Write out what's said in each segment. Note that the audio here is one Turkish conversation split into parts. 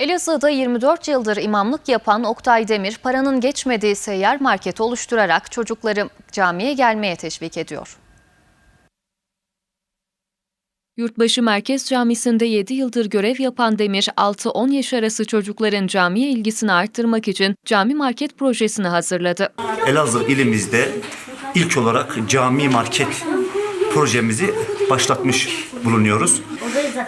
Elazığ'da 24 yıldır imamlık yapan Oktay Demir, paranın geçmediği seyyar market oluşturarak çocukları camiye gelmeye teşvik ediyor. Yurtbaşı Merkez Camisi'nde 7 yıldır görev yapan Demir, 6-10 yaş arası çocukların camiye ilgisini arttırmak için cami market projesini hazırladı. Elazığ ilimizde ilk olarak cami market projemizi başlatmış bulunuyoruz.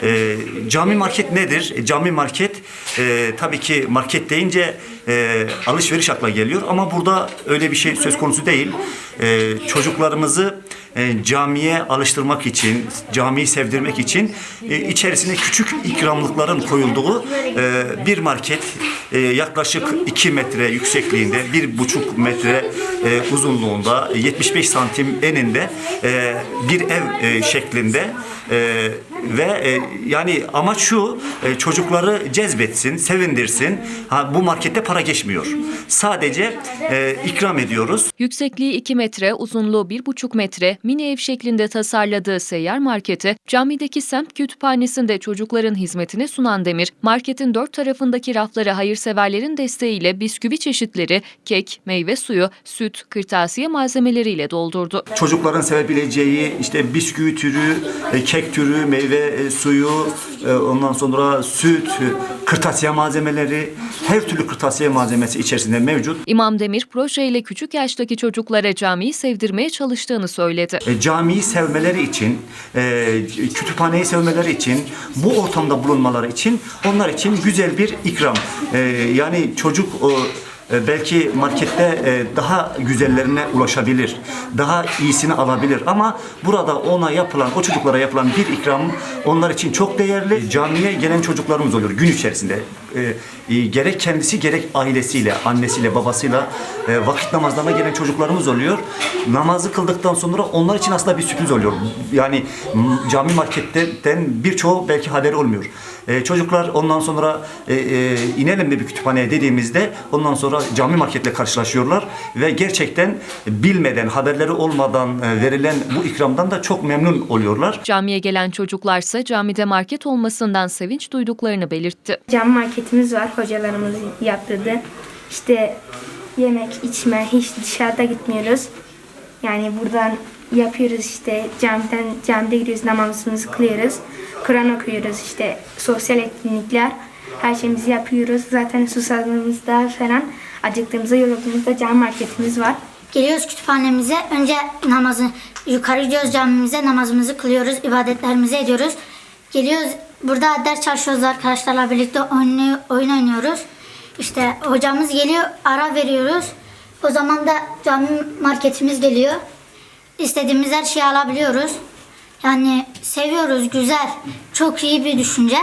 Ee, cami market nedir? E, Cami market e, tabii ki market deyince e, alışveriş akla geliyor ama burada öyle bir şey söz konusu değil. E, çocuklarımızı e, camiye alıştırmak için, camiyi sevdirmek için e, içerisine küçük ikramlıkların koyulduğu e, bir market e, yaklaşık 2 metre yüksekliğinde, 1,5 metre e, uzunluğunda, 75 santim eninde bir ev şeklinde ve yani amaç şu çocukları cezbetsin, sevindirsin. Ha, bu markette para geçmiyor. Sadece ikram ediyoruz. Yüksekliği 2 metre, uzunluğu 1,5 metre, mini ev şeklinde tasarladığı seyyar marketi, camideki semt kütüphanesinde çocukların hizmetine sunan Demir, marketin dört tarafındaki rafları hayırseverlerin desteğiyle bisküvi çeşitleri, kek, meyve suyu, süt, kırtasiye malzemeleriyle doldurdu. Çocukların sevebileceği işte bisküvi türü, e, kek türü, meyve e, suyu, ondan sonra süt, kırtasiye malzemeleri, her türlü kırtasiye malzemesi içerisinde mevcut. İmam Demir projeyle küçük yaştaki çocuklara camiyi sevdirmeye çalıştığını söyledi. E, camiyi sevmeleri için, e, kütüphaneyi sevmeleri için, bu ortamda bulunmaları için, onlar için güzel bir ikram. E, yani çocuk e, belki markette e, daha güzellerine ulaşabilir, daha iyisini alabilir ama burada ona yapılan, o çocuklara yapılan bir ikram onlar için çok değerli. Camiye gelen çocuklarımız oluyor gün içerisinde. E, e, gerek kendisi gerek ailesiyle, annesiyle, babasıyla e, vakit namazlarına gelen çocuklarımız oluyor. Namazı kıldıktan sonra onlar için aslında bir sürpriz oluyor. Yani cami marketten birçoğu belki haberi olmuyor. E, çocuklar ondan sonra e, e, inelim de bir kütüphaneye dediğimizde ondan sonra cami marketle karşılaşıyorlar ve gerçekten bilmeden, haberleri olmadan e, verilen bu ikramdan da çok memnun oluyorlar. Camiye gelen çocuklarsa camide market olmasından sevinç duyduklarını belirtti. Cam marketimiz var. Hocalarımız yaptırdı. İşte yemek, içme, hiç dışarıda gitmiyoruz. Yani buradan yapıyoruz işte camiden camide gidiyoruz namazımızı kılıyoruz. Kur'an okuyoruz işte sosyal etkinlikler. Her şeyimizi yapıyoruz. Zaten susadığımızda falan acıktığımızda yorulduğumuzda cam marketimiz var. Geliyoruz kütüphanemize. Önce namazı yukarı gidiyoruz camimize. Namazımızı kılıyoruz. ibadetlerimizi ediyoruz. Geliyoruz. Burada ders çalışıyoruz arkadaşlarla birlikte oyun, oyun oynuyoruz. İşte hocamız geliyor. Ara veriyoruz. O zaman da cami marketimiz geliyor. İstediğimiz her şeyi alabiliyoruz. Yani seviyoruz. Güzel. Çok iyi bir düşünce.